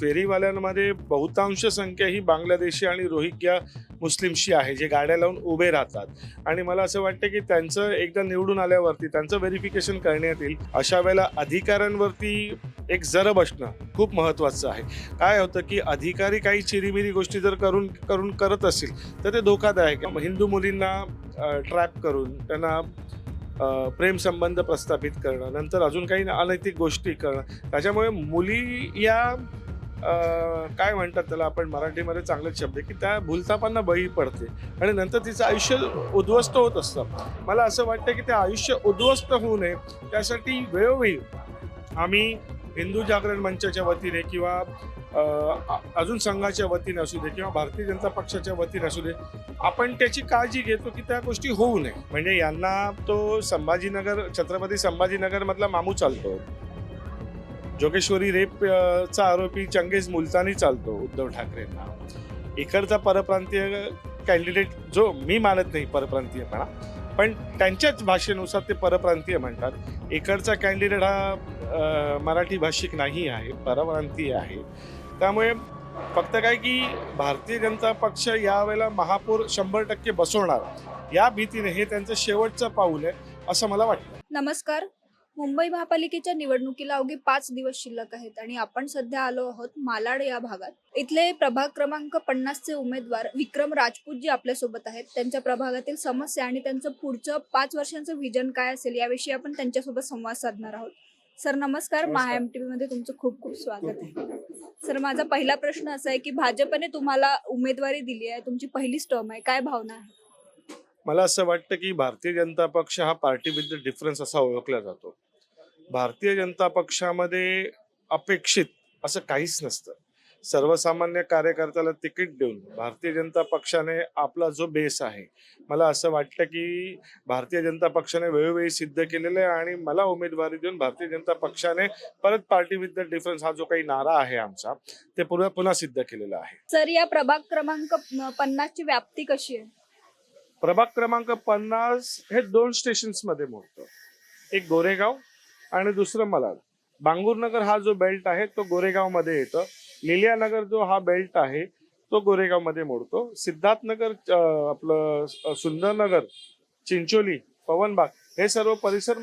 फेरीवाल्यांमध्ये बहुतांश संख्या ही बांगलादेशी आणि रोहिंग्या मुस्लिमशी आहे जे गाड्या लावून उभे राहतात. आणि मला असं वाटतं की त्यांचं एकदा निवडून आल्यावरती त्यांचं व्हेरिफिकेशन करण्यात येईल. अशा वेळेला अधिकाऱ्यांवरती एक जर बसणं खूप महत्त्वाचं आहे. काय होतं की अधिकारी काही चिरीमिरी गोष्टी जर करून करून करत असतील तर ते धोकादायक हिंदू मुलींना ट्रॅप करून त्यांना प्रेमसंबंध प्रस्थापित करणं नंतर अजून काही अनैतिक गोष्टी करणं त्याच्यामुळे मुली या काय म्हणतात त्याला आपण मराठीमध्ये चांगलेच शब्द की त्या भूलतापांना बळी पडते आणि नंतर तिचं आयुष्य उद्ध्वस्त होत असतं. मला असं वाटतं की ते आयुष्य उद्ध्वस्त होऊ नये त्यासाठी वेळोवेळी आम्ही हिंदू जागरण मंचाच्या वतीने किंवा अजून संघाच्या वतीने असू दे किंवा भारतीय जनता पक्षाच्या वतीने असू दे आपण त्याची काळजी घेतो की त्या गोष्टी होऊ नये. म्हणजे यांना तो संभाजीनगर छत्रपती संभाजीनगरमधला मामू चालतो. जोगेश्वरी रेपचा आरोपी चंगेज मुलतानी चालतो उद्धव ठाकरेंना. इकडचा परप्रांतीय कॅन्डिडेट जो मी मानत नाही परप्रांतीयपणा पण त्यांच्याच भाषेनुसार ते परप्रांतीय म्हणतात. इकडचा कॅन्डिडेट हा मराठी भाषिक नाही आहे परप्रांतीय आहे. त्यामुळे फक्त काय की भारतीय जनता पक्ष यावेळेला महापौर शंभर टक्के बसवणार. या भीतीने हे त्यांचं शेवटचं पाऊल आहे असं मला वाटतं. नमस्कार. मुंबई महापालिकेच्या निवडणुकीला अवघे पाच दिवस शिल्लक आहेत आणि आपण सध्या आलो आहोत मालाड या भागात. इथले प्रभाग क्रमांक पन्नासचे उमेदवार विक्रम राजपूत जे आपल्यासोबत आहेत. त्यांच्या प्रभागातील समस्या आणि त्यांचं पुढचं पाच वर्षांचं विजन काय असेल याविषयी आपण त्यांच्यासोबत संवाद साधणार आहोत. सर नमस्कार. नमस्कार. महा एम टी मध्ये तुमचं खूप खूप स्वागत आहे. सर माझा पहिला प्रश्न असा आहे की भाजपने तुम्हाला उमेदवारी दिली आहे. तुमची पहिलीच टर्म आहे. काय भावना आहे? मला असं वाटतं की भारतीय जनता पक्ष हा पार्टी विथ द डिफरन्स असा ओळखला जातो. भारतीय जनता पक्षामध्ये अपेक्षित असं काहीच नसतं. सर्वसामान्य कार्यकर्त्याला तिकीट देऊन भारतीय जनता पक्षाने आपला जो बेस आहे मला असं वाटतं की भारतीय जनता पक्षाने वेळोवेळी सिद्ध केलेलं आहे आणि मला उमेदवारी देऊन भारतीय जनता पक्षाने परत पार्टी विथ द डिफरन्स हा जो काही नारा आहे आमचा ते पुन्हा पुन्हा सिद्ध केलेला आहे. सर या प्रभाग क्रमांक पन्नास ची व्याप्ती कशी आहे? प्रभाग क्रमांक पन्नास हे दोन स्टेशन्समध्ये मोडतं. एक गोरेगाव आणि दुसरं मलाड. बांगूरनगर हा जो बेल्ट आहे तो गोरेगावमध्ये येतं. लिलियानगर जो हा बेल्ट आहे तो गोरेगावमध्ये मोडतो. सिद्धार्थनगर आपलं सुंदरनगर चिंचोली पवनबाग हे सर्व परिसर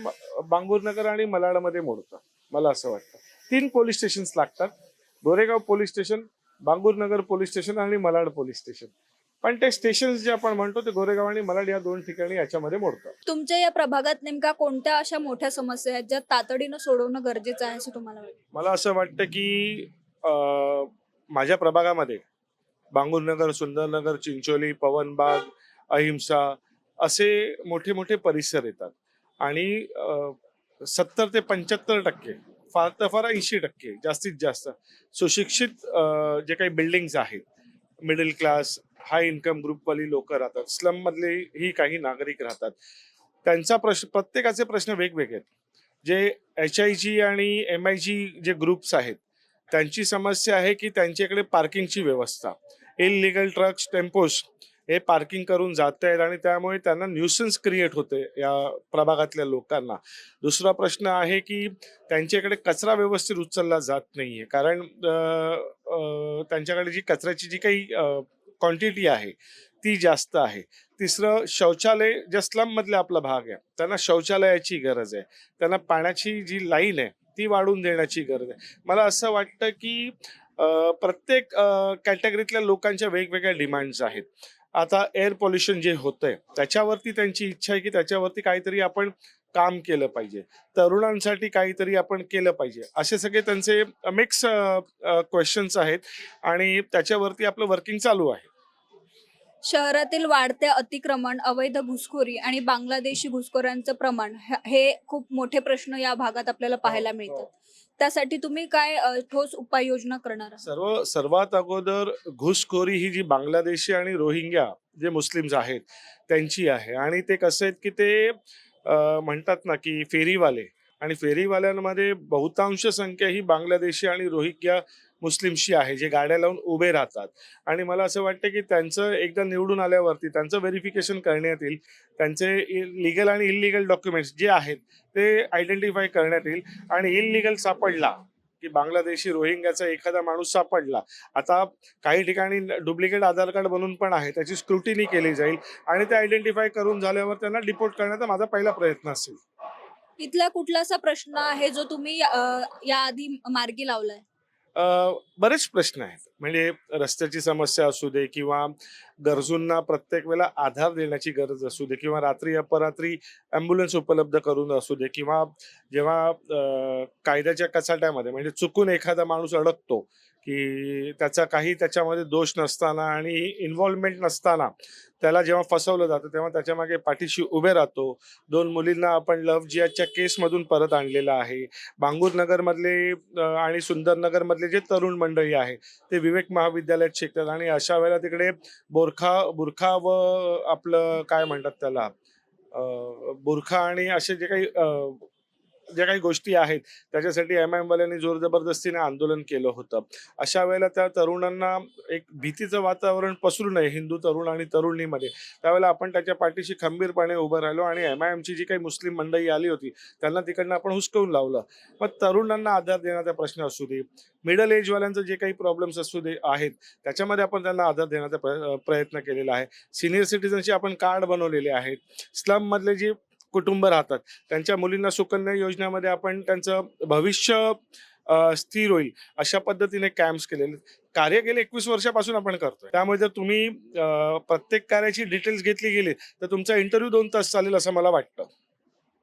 बांगूरनगर आणि मलाडमध्ये मोडतं. मला असं वाटतं. तीन पोलीस स्टेशन्स लागतात. Goregaon police station Bangurnagar police station आणि मलाड पोलीस स्टेशन. पण ते स्टेशन्स जे आपण म्हणतो ते गोरेगाव आणि मलाड या दोन ठिकाणी याच्यामध्ये मोडतात. तुमच्या या प्रभागात नेमका कोणत्या अशा मोठ्या समस्या आहेत ज्या तातडीनं सोडवणं गरजेचं आहे असं तुम्हाला वाटतं? मला असं वाटतं की माझ्या प्रभागामध्ये बांगूरनगर सुंदरनगर चिंचोली पवनबाग अहिंसा असे मोठे मोठे परिसर येतात. आणि सत्तर ते पंच्याहत्तर टक्के फार तर फार ऐंशी टक्के जास्तीत जास्त सुशिक्षित जे काही बिल्डिंग्स आहेत मिडल क्लास हाय इन्कम ग्रुपवाली लोक राहतात. स्लम मधले ही काही नागरिक राहतात. त्यांचा प्रश्न प्रत्येकाचे प्रश्न वेगवेगळे आहेत. जे एच आय जी आणि एम आय जी जे ग्रुप्स आहेत त्यांची समस्या आहे की त्यांच्याकडे पार्किंगची व्यवस्था. इलिगल ट्रक्स टेम्पोस हे पार्किंग करून जात आहेत आणि त्यामुळे त्यांना न्यूसन्स क्रिएट होते या प्रभागातल्या लोकांना. दुसरा प्रश्न आहे की त्यांच्याकडे कचरा व्यवस्थित उचलला जात नाही आहे कारण त्यांच्याकडे जी कचऱ्याची जी काही क्वांटिटी आहे ती जास्त आहे. तिसरं शौचालय ज्या स्लम आपला भाग आहे त्यांना शौचालयाची गरज आहे. त्यांना पाण्याची जी लाईन आहे ती वाढून देण्याची गरज आहे. मला असं वाटतं की प्रत्येक कॅटेगरीतल्या लोकांच्या वेगवेगळ्या डिमांड्स आहेत. आता एअर पोल्युशन जे होतंय त्याच्यावरती त्यांची इच्छा आहे की त्याच्यावरती काहीतरी आपण काम केलं पाहिजे. तरुणांसाठी काहीतरी आपण केलं पाहिजे. असे सगळे त्यांचे मिक्स क्वेश्चन्स आहेत आणि त्याच्यावरती आपलं वर्किंग चालू आहे. शहरातील वाढते अतिक्रमण अवैध घुसखोरी आणि बांगलादेशी घुसखोरांचं प्रमाण ह- हे खूप मोठे प्रश्न या भागात आपल्याला पाहायला मिळतात. त्यासाठी तुम्ही काय ठोस उपाययोजना करणार सर्व सर्वात अगोदर घुसखोरी ही जी बांगलादेशी आणि रोहिंग्या जे मुस्लिम्स आहेत त्यांची आहे. आणि ते कसं आहेत की ते म्हणतात ना की फेरीवाले. आणि फेरीवाल्यांमध्ये बहुतांश संख्या ही बांगलादेशी आणि रोहिंग्या मुस्लिमशी आहे जे गाड्या लावून उभे राहतात. आणि मला असं वाटतं की त्यांचं एकदा निवडून आल्यावरती त्यांचं व्हेरिफिकेशन करण्यात येईल. त्यांचे लिगल आणि इलिगल डॉक्युमेंट्स जे आहेत ते आयडेंटिफाय करण्यात येईल. आणि इलिगल सापडला की बांगलादेशी रोहिंग्याचा एखादा माणूस सापडला. आता काही ठिकाणी डुप्लिकेट आधार कार्ड बनवून पण आहे त्याची स्क्रुटिनी केली जाईल. आणि ते आयडेंटिफाय करून झाल्यावर त्यांना डिपोर्ट करण्याचा माझा पहिला प्रयत्न असेल. इथला कुठला असा प्रश्न आहे जो तुम्ही याआधी मार्गी लावलाय? बरेच प्रश्न आहेत. म्हणजे रस्त्याची समस्या असू दे किंवा गरजूंना प्रत्येक वेळेला आधार देण्याची गरज असू दे किंवा रात्री अपरात्री ॲम्ब्युलन्स उपलब्ध करून असू दे किंवा जेव्हा कायद्याच्या कचाट्यामध्ये म्हणजे चुकून एखादा माणूस अडकतो की त्याचा काही त्याच्यामध्ये दोष नसताना आणि इन्व्हॉल्वमेंट नसताना त्याला जेव्हा फसवलं जातं तेव्हा त्याच्यामागे पाठीशी उभे राहतो. दोन मुलींना आपण लव्ह जियाच्या केसमधून परत आणलेलं आहे. बांगूरनगरमधले आणि सुंदरनगरमधले जे तरुण मंडळी आहे ते विवेक महाविद्यालयात शिकतात आणि अशा वेळेला तिकडे बोरखा बुरखा व आपलं काय म्हणतात त्याला बुरखा आणि असे जे काही ज्या काही गोष्टी आहेत त्याच्यासाठी एम आय वाल्यांनी जोर जबरदस्तीने आंदोलन केलं होतं. अशा वेळेला त्या तरुणांना एक भीतीचं वातावरण पसरू नये हिंदू तरुण आणि तरुणीमध्ये. त्यावेळेला आपण त्याच्या पाठीशी खंबीरपणे उभं राहिलो आणि एम आय एमची जी काही मुस्लिम मंडळी आली होती त्यांना तिकडनं आपण हुसकवून लावलं. मग तरुणांना आधार देण्याचा प्रश्न असू दे मिडल एजवाल्यांचं जे काही प्रॉब्लेम्स असू दे आहेत त्याच्यामध्ये आपण त्यांना आधार देण्याचा प्र- प्रयत्न केलेला आहे. सिनियर सिटीजनशी आपण कार्ड बनवलेले आहेत. स्लममधले जे कुटुंब राहतात. त्यांच्या मुलींना सुकन्या योजनेमध्ये आपण त्यांचं भविष्य स्थिर होईल अशा पद्धतीने कॅम्प्स केलेले. कार्य गेले एकवीस वर्षापासून आपण करतोय. त्यामुळे जर तुम्ही प्रत्येक कार्याची डिटेल्स घेतली गेली तर तुमचा इंटरव्ह्यू दोन तास चालेल असं मला वाटतं.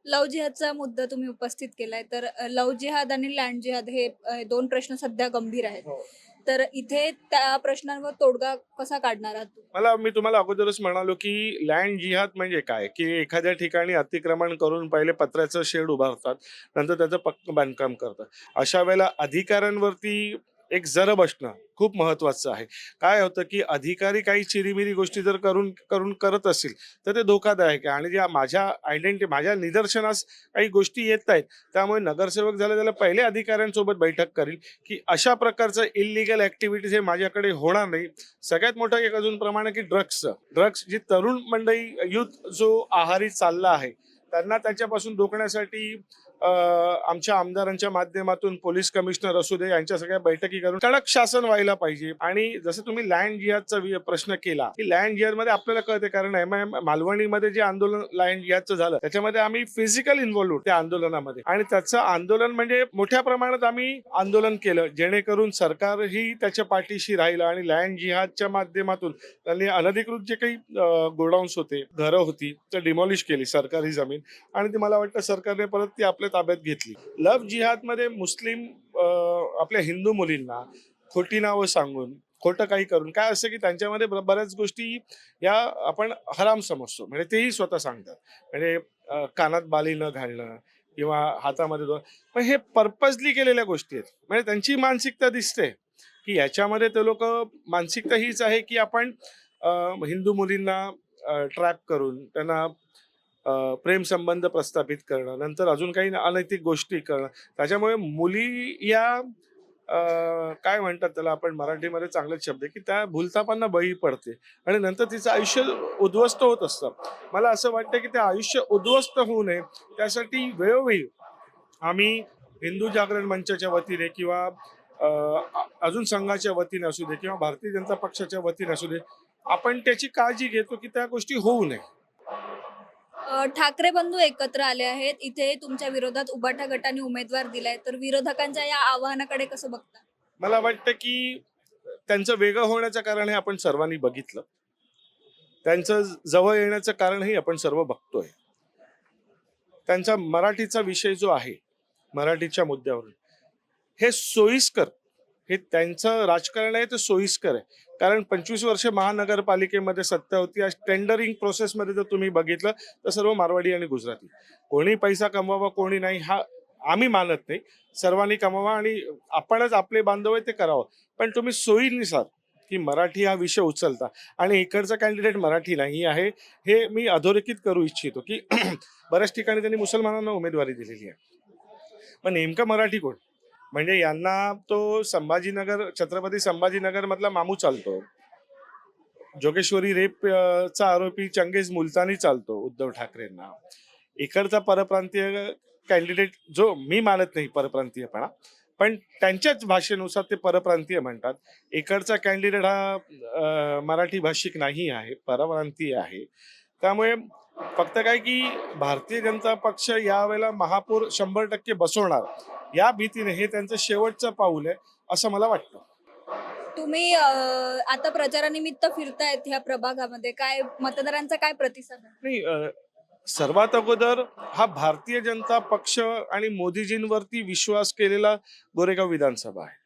लव जिहादचा मुद्दा तुम्ही उपस्थित केलाय. तर लव जिहाद आणि लँड जिहाद हे दोन प्रश्न सध्या गंभीर आहेत. हो. तर इथे त्या प्रश्नांवर तोडगा कसा काढणार आहात मला मी तुम्हाला अगोदरच म्हणालो की लँड जिहाद म्हणजे काय? की एखाद्या ठिकाणी अतिक्रमण करून पहिले पत्र्याचं शेड उभारतात नंतर त्याचं पक्क बांधकाम करतात. अशा वेळेला अधिकाऱ्यांवरती एक जर बसणं खूप महत्वाचं आहे. काय होतं की अधिकारी काही चिरीमिरी गोष्टी जर करून करून करत असतील तर ते धोकादायक आहे. आणि ज्या माझ्या आयडेंटिटी माझ्या निदर्शनास काही गोष्टी येत आहेत त्यामुळे नगरसेवक झाले त्याला पहिले अधिकाऱ्यांसोबत बैठक करील की अशा प्रकारचं इलिगल ऍक्टिव्हिटीज हे माझ्याकडे होणार नाही. सगळ्यात मोठं एक अजून प्रमाण आहे की ड्रग्सचं ड्रग्स जी तरुण मंडळी युथ जो आहारी चालला आहे त्यांना त्याच्यापासून रोखण्यासाठी आमच्या आमदारांच्या माध्यमातून पोलीस कमिशनर असू दे यांच्या सगळ्या बैठकी करून कडक शासन व्हायला पाहिजे. आणि जसं तुम्ही लँड जिहादचा प्रश्न केला की लँड जिहादमध्ये आपल्याला कळते कारण एम आय मालवणीमध्ये जे आंदोलन लँड जिहादचं झालं त्याच्यामध्ये आम्ही फिजिकल इन्व्हॉल्व त्या आंदोलनामध्ये. आणि त्याचं आंदोलन म्हणजे मोठ्या प्रमाणात आम्ही आंदोलन केलं जेणेकरून सरकारही त्याच्या पाठीशी राहिलं आणि लँड जिहादच्या माध्यमातून त्यांनी अनधिकृत जे काही गोडाऊन्स होते घरं होती ते डिमॉलिश केली सरकारी जमीन. आणि ती मला वाटतं सरकारने परत ती आपल्या ताब्यात घेतली. लव्ह जिहादमध्ये मुस्लिम आपल्या हिंदू मुलींना खोटी नावं सांगून खोटं काही करून काय असं की त्यांच्यामध्ये बऱ्याच गोष्टी या आपण हराम समजतो. म्हणजे तेही स्वतः सांगतात. म्हणजे कानात बाली न घालणं किंवा हातामध्ये पण हे पर्पजली केलेल्या गोष्टी आहेत. म्हणजे त्यांची मानसिकता दिसते. की याच्यामध्ये ते लोक मानसिकता हीच आहे की आपण हिंदू मुलींना ट्रॅप करून त्यांना प्रेमसंबंध प्रेम संबंध प्रस्थापित करणं नंतर अजून काही अनैतिक गोष्टी करणं. त्याच्यामुळे मुली या काय म्हणतात त्याला आपण मराठीमध्ये चांगलेच शब्द की त्या भूलतापांना बळी पडते आणि नंतर तिचं आयुष्य उद्ध्वस्त होत असतं. मला असं वाटतं की ते आयुष्य उद्ध्वस्त होऊ नये त्यासाठी वेळोवेळी आम्ही हिंदू जागरण मंचाच्या वतीने किंवा अजून संघाच्या वतीने असू दे किंवा भारतीय जनता पक्षाच्या वतीने असू दे आपण त्याची काळजी घेतो की त्या गोष्टी होऊ नये. ठाकरे बंधू एकत्र आले आहेत. इथे तुमच्या विरोधात उबाटा गटाने उमेदवार दिलाय. तर विरोधकांच्या या आव्हानाकडे कसं बघता? मला वाटतं की त्यांचं वेगळं होण्याचं कारण हे आपण सर्वांनी बघितलं. त्यांचं जवळ येण्याचं कारणही आपण सर्व बघतोय. त्यांचा मराठीचा विषय जो आहे मराठीच्या मुद्द्यावरून हे सोयीस्कर हे त्यांचं राजकारण आहे ते सोयीस्कर आहे. कारण पंचवीस वर्ष महानगरपालिकेमध्ये सत्ता होती. आज टेंडरिंग प्रोसेसमध्ये जर तुम्ही बघितलं तर सर्व मारवाडी आणि गुजराती. कोणी पैसा कमवावा कोणी नाही हा आम्ही मानत नाही. सर्वांनी कमावा आणि आपणच आपले बांधव आहे ते करावं. पण तुम्ही सोयीनुसार की मराठी हा विषय उचलता. आणि इकडचा कॅन्डिडेट मराठी नाही आहे हे मी अधोरेखित करू इच्छितो की बऱ्याच ठिकाणी त्यांनी मुसलमानांना उमेदवारी दिलेली आहे. पण नेमकं मराठी कोण? म्हणजे यांना तो संभाजीनगर छत्रपती संभाजीनगर मधला मामू चालतो. जोगेश्वरी रेप चा आरोपी चंगेज मुलतानी चालतो उद्धव ठाकरेंना. इकडचा परप्रांतीय कॅन्डिडेट जो मी मानत नाही परप्रांतीयपणा पण त्यांच्याच भाषेनुसार ते परप्रांतीय म्हणतात. इकडचा कॅन्डिडेट हा मराठी भाषिक नाही आहे परप्रांतीय आहे. त्यामुळे फक्त काय की भारतीय जनता पक्ष यावेळेला महापौर शंभर टक्के बसवणार. या भीतीने हे त्यांचं शेवटचं पाऊल आहे असं मला वाटतं. तुम्ही आता प्रचारानिमित्त फिरतायत ह्या प्रभागामध्ये. काय मतदारांचा काय प्रतिसाद आहे? नाही अ, सर्वात अगोदर हा भारतीय जनता पक्ष आणि मोदीजींवरती विश्वास केलेला गोरेगाव विधानसभा आहे.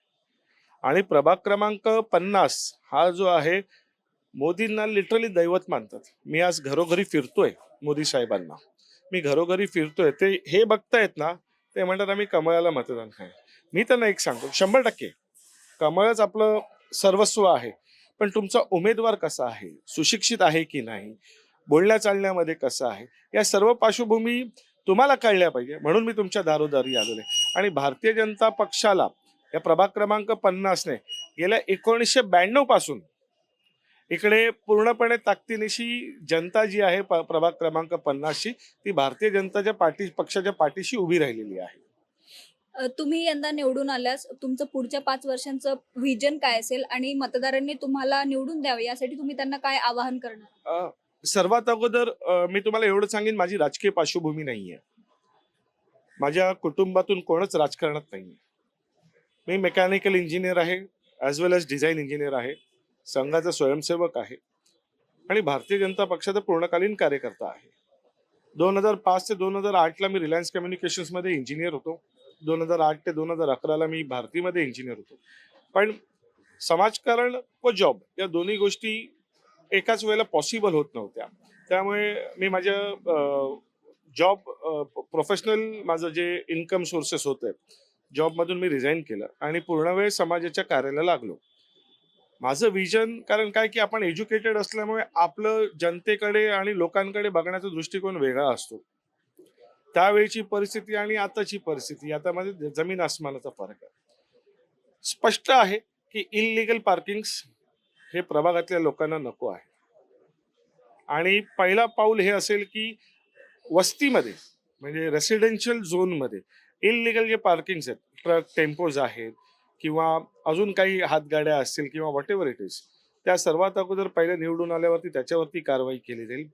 आणि प्रभाग क्रमांक पन्नास हा जो आहे मोदींना लिटरली दैवत मानतात. मी आज घरोघरी फिरतोय मोदी साहेबांना. मी घरोघरी फिरतोय. ते हे बघतायत ना ते म्हणतात आम्ही कमळाला मतदान काय मी त्यांना एक सांगतो शंभर टक्के. कमळच आपलं सर्वस्व आहे पण तुमचा उमेदवार कसा आहे सुशिक्षित आहे की नाही बोलण्या चालण्यामध्ये कसं आहे या सर्व पार्श्वभूमी तुम्हाला कळल्या पाहिजे म्हणून मी तुमच्या दारोदारी आलेलो आहे. आणि भारतीय जनता पक्षाला या प्रभाग क्रमांक पन्नासने गेल्या एकोणीसशे ब्याण्णवपासून इकडे पूर्णपणे ताकदीनिशी जनता जी आहे प्रभाग क्रमांक पन्नासची ती भारतीय जनताच्या पाठी पक्षाच्या पाठीशी उभी राहिलेली आहे. तुम्ही यंदा निवडून आल्यास तुमचं पुढच्या पाच वर्षांचं व्हिजन काय असेल आणि मतदारांनी तुम्हाला निवडून द्यावे यासाठी तुम्ही त्यांना काय आवाहन करणार? सर्वात अगोदर मी तुम्हाला एवढं सांगेन माझी राजकीय पार्श्वभूमी नाहीये. माझ्या कुटुंबातून कोणच राजकारणात नाहीये. मी मेकॅनिकल इंजिनियर आहे as well as design engineer आहे. संघाचा स्वयंसेवक आहे. आणि भारतीय जनता पक्षाचा पूर्णकालीन कार्यकर्ता आहे. दोन हजार पाच ते दोन हजार आठला मी रिलायन्स कम्युनिकेशन्समध्ये इंजिनियर होतो. दोन हजार आठ ते दोन हजार अकराला मी भारतीमध्ये इंजिनियर होतो. पण समाजकारण व जॉब या दोन्ही गोष्टी एकाच वेळेला पॉसिबल होत नव्हत्या. त्यामुळे मी माझ्या जॉब प्रोफेशनल माझं जे इन्कम सोर्सेस होते जॉबमधून मी रिझाईन केलं. आणि पूर्ण वेळ समाजाच्या कार्याला लागलो. माझं विजन कारण काय की आपण एज्युकेटेड असल्यामुळे आपलं जनतेकडे आणि लोकांकडे बघण्याचा दृष्टिकोन वेगळा असतो. त्यावेळीची परिस्थिती आणि आताची परिस्थिती याच्यामध्ये जमीन आसमानाचा फरक आहे. स्पष्ट आहे की इलिगल पार्किंग्स हे प्रभागातल्या लोकांना नको आहे. आणि पहिला पाऊल हे असेल की वस्तीमध्ये म्हणजे रेसिडेन्शियल झोनमध्ये इलिगल जे पार्किंग्स आहेत ट्रक टेम्पोज आहेत किंवा अजून काही हातगाड्या असतील किंवा व्हॉट एव्हर इट इज त्या सर्वात अगोदर पहिले निवडून आल्यावरती त्याच्यावरती कारवाई केली जाईल.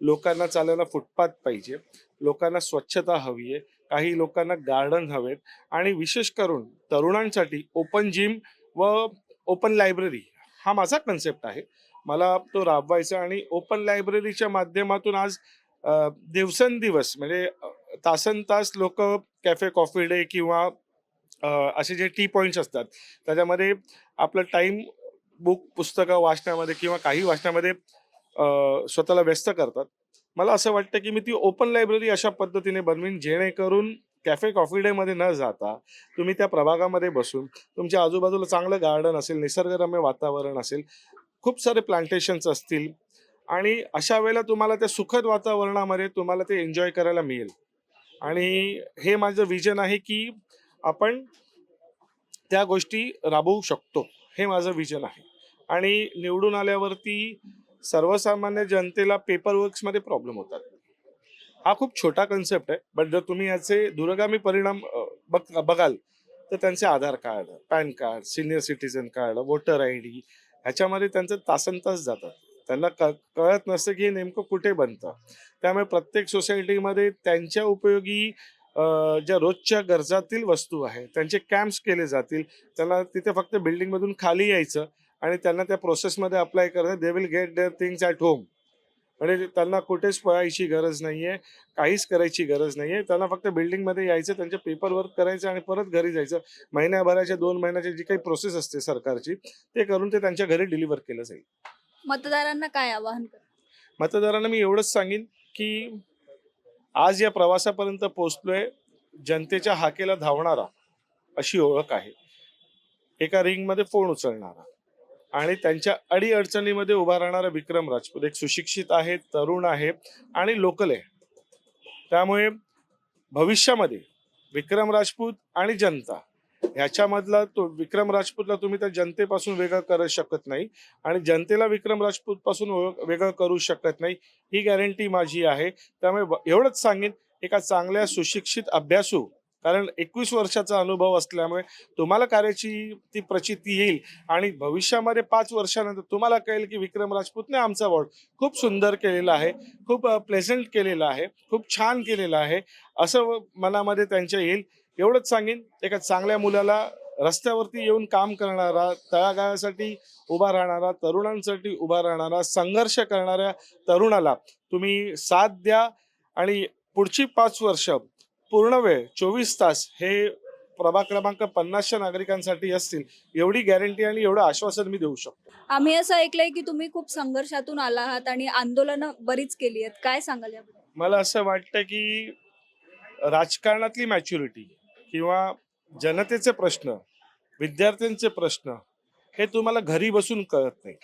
लोकांना चालायला फुटपाथ पाहिजे. लोकांना स्वच्छता हवी आहे. काही लोकांना गार्डन हवेत. आणि विशेष करून तरुणांसाठी ओपन जिम व ओपन लायब्ररी हा माझा कन्सेप्ट आहे. मला तो राबवायचा आणि ओपन लायब्ररीच्या माध्यमातून आज दिवसेंदिवस म्हणजे तासन तास लोक कॅफे कॉफी डे किंवा असे जे टी पॉईंट्स असतात त्याच्यामध्ये आपलं टाईम बुक पुस्तकं वाचण्यामध्ये किंवा काही वाचण्यामध्ये स्वतःला व्यस्त करतात. मला असं वाटतं की मी ती ओपन लायब्ररी अशा पद्धतीने बनवीन जेणेकरून कॅफे कॉफी डेमध्ये न जाता तुम्ही त्या प्रभागामध्ये बसून तुमच्या आजूबाजूला चांगलं गार्डन असेल निसर्गरम्य वातावरण असेल खूप सारे प्लांटेशन्स असतील आणि अशा वेळेला तुम्हाला त्या सुखद वातावरणामध्ये तुम्हाला ते एन्जॉय करायला मिळेल. आणि हे माझं विजन आहे की आपण त्या गोष्टी राबवू शकतो हे माझं विजन आहे. आणि निवडून आल्यावरती सर्वसामान्य जनतेला पेपर वर्क्समध्ये प्रॉब्लेम होतात. हा खूप छोटा कन्सेप्ट आहे बट जर तुम्ही याचे दूरगामी परिणाम बघ बघाल तर त्यांचे Aadhaar card PAN card senior citizen card voter I D ह्याच्यामध्ये त्यांचं तासन तास जातात त्यांना क कळत नसतं की हे नेमकं कुठे बनतं. त्यामुळे प्रत्येक सोसायटीमध्ये त्यांच्या उपयोगी ज्या रोजच्या गरजातील वस्तू आहेत त्यांचे कॅम्प्स केले जातील त्यांना तिथे फक्त बिल्डिंगमधून खाली यायचं आणि त्यांना त्या प्रोसेसमध्ये अप्लाय करणं they will get their things at home म्हणजे त्यांना कुठेच पळायची गरज नाहीये काहीच करायची गरज नाहीये. त्यांना फक्त बिल्डिंगमध्ये यायचं त्यांचे पेपर वर्क करायचं आणि परत घरी जायचं. महिन्याभराच्या दोन महिन्याची जी काही प्रोसेस असते सरकारची ते करून ते त्यांच्या घरी डिलिव्हर केलं जाईल. मतदारांना काय आवाहन मतदारांना मी एवढंच सांगेन की आज या प्रवासापर्यंत पोहोचलोय जनतेच्या हाकेला धावणारा अशी ओळख आहे. एका रिंगमध्ये फोन उचलणारा आणि त्यांच्या अडी अडचणीमध्ये उभा राहणारा विक्रम राजपूत एक सुशिक्षित आहे तरुण आहे आणि लोकल आहे. त्यामुळे भविष्यामध्ये विक्रम राजपूत आणि जनता ह्याच्यामधला तो विक्रम राजपूतला तुम्ही त्या जनतेपासून वेगळं करू शकत नाही आणि जनतेला विक्रम राजपूत पासून वेगळं करू शकत नाही ही गॅरंटी माझी आहे. त्यामुळे एवढंच सांगेन एका चांगल्या सुशिक्षित अभ्यासू कारण एकवीस वर्षाचा अनुभव असल्यामुळे तुम्हाला कार्याची ती प्रचिती येईल आणि भविष्यामध्ये पाच वर्षानंतर तुम्हाला कळेल की विक्रम राजपूतने आमचा वॉर्ड खूप सुंदर केलेला आहे खूप प्लेझंट केलेला आहे खूप छान केलेलं आहे असं मनामध्ये त्यांच्या येईल. एवढंच सांगेन एका चांगल्या मुलाला रस्त्यावरती येऊन काम करणारा तळागाळासाठी उभा राहणारा तरुणांसाठी उभा राहणारा संघर्ष करणाऱ्या तरुणाला तुम्ही साथ द्या आणि पुढची पाच वर्ष पूर्ण वेळ चोवीस तास हे प्रभाग क्रमांक पन्नासच्या नागरिकांसाठी असतील एवढी गॅरंटी आणि एवढं आश्वासन मी देऊ शकतो. आम्ही असं ऐकलंय की तुम्ही खूप संघर्षातून आला आहात आणि आंदोलनं बरीच केली आहेत. काय सांगाल याबद्दल? मला असं वाटतं की राजकारणातली मॅच्युरिटी किंवा जनतेचे प्रश्न विद्यार्थ्यांचे प्रश्न हे तुम्हाला घरी बसून कळत नाही.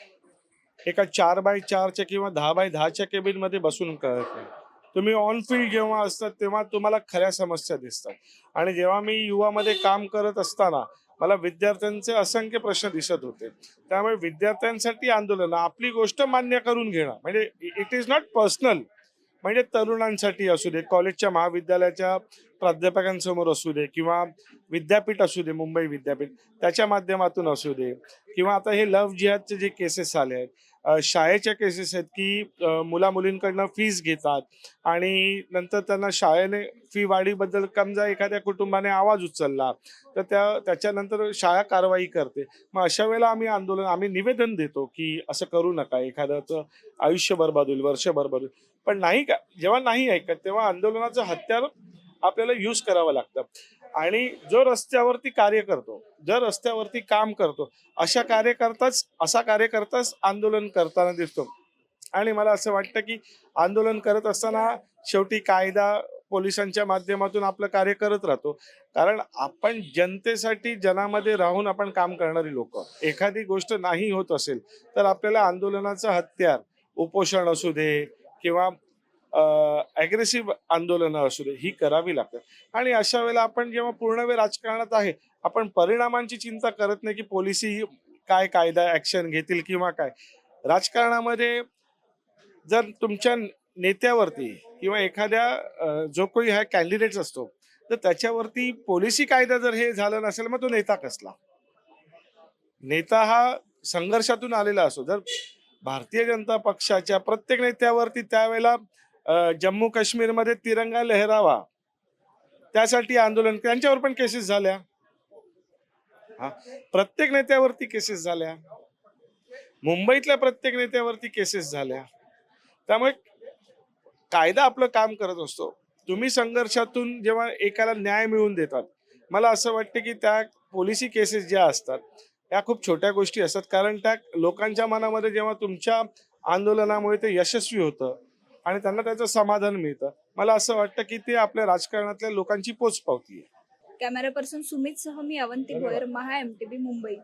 एका चार बाय चारच्या किंवा दहा बाय दहाच्या केबिनमध्ये बसून कळत नाही. तुम्ही ऑन फील्ड जेव्हा असतात तेव्हा तुम्हाला खऱ्या समस्या दिसतात. आणि जेव्हा मी युवामध्ये काम करत असताना मला विद्यार्थ्यांचे असंख्य प्रश्न दिसत होते. त्यामुळे विद्यार्थ्यांसाठी आंदोलन आपली गोष्ट मान्य करून घेणं. म्हणजे इट इज नॉट पर्सनल म्हणजे तरुणांसाठी असू दे कॉलेजच्या महाविद्यालयाच्या प्राध्यापकांसमोर असू दे किंवा विद्यापीठ असू दे मुंबई विद्यापीठ त्याच्या माध्यमातून असू दे किंवा आता हे लव्ह जिहादचे जे केसेस आले आहेत शाळेच्या केसेस आहेत की मुला मुलींकडनं फीज घेतात आणि नंतर त्यांना शाळेने फी वाढीबद्दल समजा एखाद्या कुटुंबाने आवाज उचलला तर त्या त्याच्यानंतर शाळा कारवाई करते. मग अशा वेळेला आम्ही आंदोलन आम्ही निवेदन देतो की असं करू नका एखाद्याचं आयुष्य बरबाद होईल वर्ष बरबाद होईल पण नाही का जेव्हा नाही ऐकत तेव्हा आंदोलनाचं हत्यार आपल्याला यूज करावं लागतं. आणि जो रस्त्यावरती कार्य करतो जर रस्त्यावरती काम करतो अशा कार्यकर्ताच असा कार्यकर्ताच आंदोलन करताना दिसतो. आणि मला असं वाटतं की आंदोलन करत असताना शेवटी कायदा पोलिसांच्या माध्यमातून आपलं कार्य करत राहतो. कारण आपण जनतेसाठी जनामध्ये राहून आपण काम करणारी लोक. एखादी गोष्ट नाही होत असेल तर आपल्याला आंदोलनाचं हत्यार उपोषण असू दे किंवा ॲग्रेसिव्ह आंदोलनं असू दे ही करावी लागतात. आणि अशा वेळेला आपण जेव्हा पूर्ण वेळ राजकारणात आहे आपण परिणामांची चिंता करत नाही की पोलिसी काय कायदा ऍक्शन घेतील किंवा काय. राजकारणामध्ये जर तुमच्या नेत्यावरती किंवा एखाद्या जो कोणी हा कॅन्डिडेट असतो तर त्याच्यावरती पोलिसी कायदा जर हे झालं नसेल मग तो नेता कसला? नेता हा संघर्षातून आलेला असतो जर भारतीय जनता पक्षाच्या प्रत्येक नेत्यावरती त्यावेळेला जम्मू काश्मीरमध्ये तिरंगा लहरावा. त्यासाठी आंदोलन त्यांच्यावर पण केसेस झाल्या. हा प्रत्येक नेत्यावरती केसेस झाल्या. मुंबईतल्या प्रत्येक नेत्यावरती केसेस झाल्या. त्यामुळे कायदा आपलं काम करत असतो. तुम्ही संघर्षातून जेव्हा एकाला न्याय मिळवून देतात मला असं वाटतं की त्या पोलिसी केसेस ज्या असतात या खूप छोट्या गोष्टी असतात. कारण त्या लोकांच्या मनामध्ये जेव्हा तुमच्या आंदोलनामुळे ते यशस्वी होतं आणि त्यांना त्याचं समाधान मिळतं. मला असं वाटतं की ते आपल्या राजकारणातल्या लोकांची पोचपावती आहे. कॅमेरा पर्सन सुमित सह मी अवंती भोयर महा एमटीबी मुंबई.